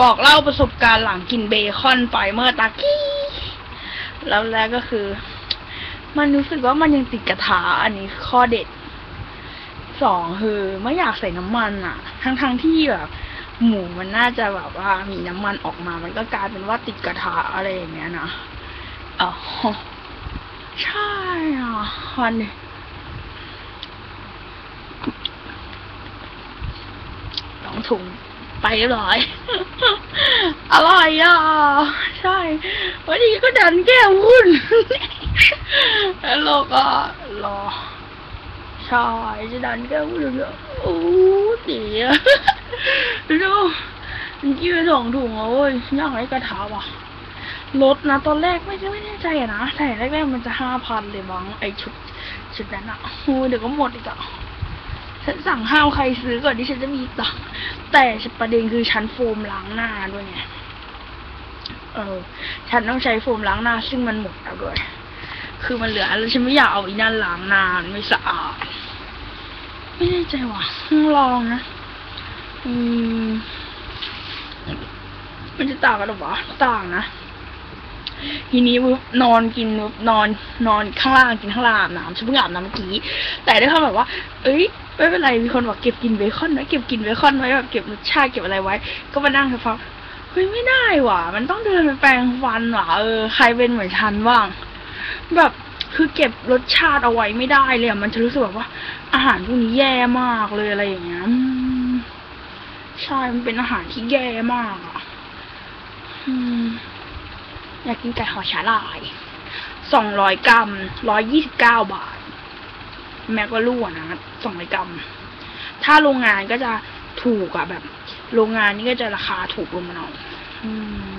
บอกเล่าประสบการณ์หลังกินเบคอนไปเมื่อตะกี้แล้วแรกก็คือ มันรู้สึกว่ามันยังติดกระทะอันนี้ข้อเด็ดสองคือไม่อยากใส่น้ำมันอะ ทั้งๆทที่แบบหมูมันน่าจะแบบว่ามีน้ำมันออกมา มันก็กลายเป็นว่าติดกระทะอะไรอย่างเงี้ยนะอ๋อใช่อะวันสองถุง ไปเรียบร้อย อร่อยอะ ใช่ วันนี้ก็ดันแก้วหุ้นแล้วเราก็รอใช่จะดันแก้วหุ้นเลยโอ้เสียดูมันกินไปสองถุงแล้วเว้ยย่างไรกระทะว่ะลดนะ ตอนแรกไม่ไม่แน่ใจนะแต่แรกๆมันจะห้าพันเลยมั้งไอชุดชุดนั้นอะโอ้ยเดี๋ยวก็หมดอีกอะ ฉันสั่งห้าวใครซื้อก่อนที่ฉันจะมีตังแต่ประเด็นคือฉันโฟมล้างหน้าด้วยไงเออ ฉันต้องใช้โฟมล้างหน้า ซึ่งมันหมดแล้วด้วย คือมันเหลือแล้วฉันไม่อยากเอาอีนั่นล้างหน้ามันไม่สะอาด ไม่แน่ใจว่ะต้องลองนะ อืม มันจะต่างกันหรอวะต่างนะ ทีนี้ปุ๊บนอนกินปุ๊บนอนนอนข้างล่างกินข้างล่างอาบน้ำฉันเพิ่งอาบน้ำเมื่อกี้ แต่ด้วยความแบบว่า เอ้ยไม่เป็นไรมีคนบอกเก็บกินเบคอนไว้เก็บกินเบคอนไว้แบบเก็บรสชาติเก็บอะไรไว้ ก็มานั่งเถอะฟังเฮ้ยไม่ได้ว่ะ มันต้องเดินไปแปรงฟันว่ะเออใครเป็นเหมือนฉันบ้าง แบบคือเก็บรสชาติเอาไว้ไม่ได้เลยอะมันจะรู้สึกแบบว่า อาหารพวกนี้แย่มากเลยอะไรอย่างเงี้ยใช่มันเป็นอาหารที่แย่มากอะอืม อยากกินไก่ห่อฉาลายสองร้อยกรัมร้อยยี่สิบเก้าบาท แม็กว่าลู่นะสองร้อยกรัม ถ้าโรงงานก็จะถูกอะแบบ โรงงานนี่ก็จะราคาถูกลงมาหน่อยอืม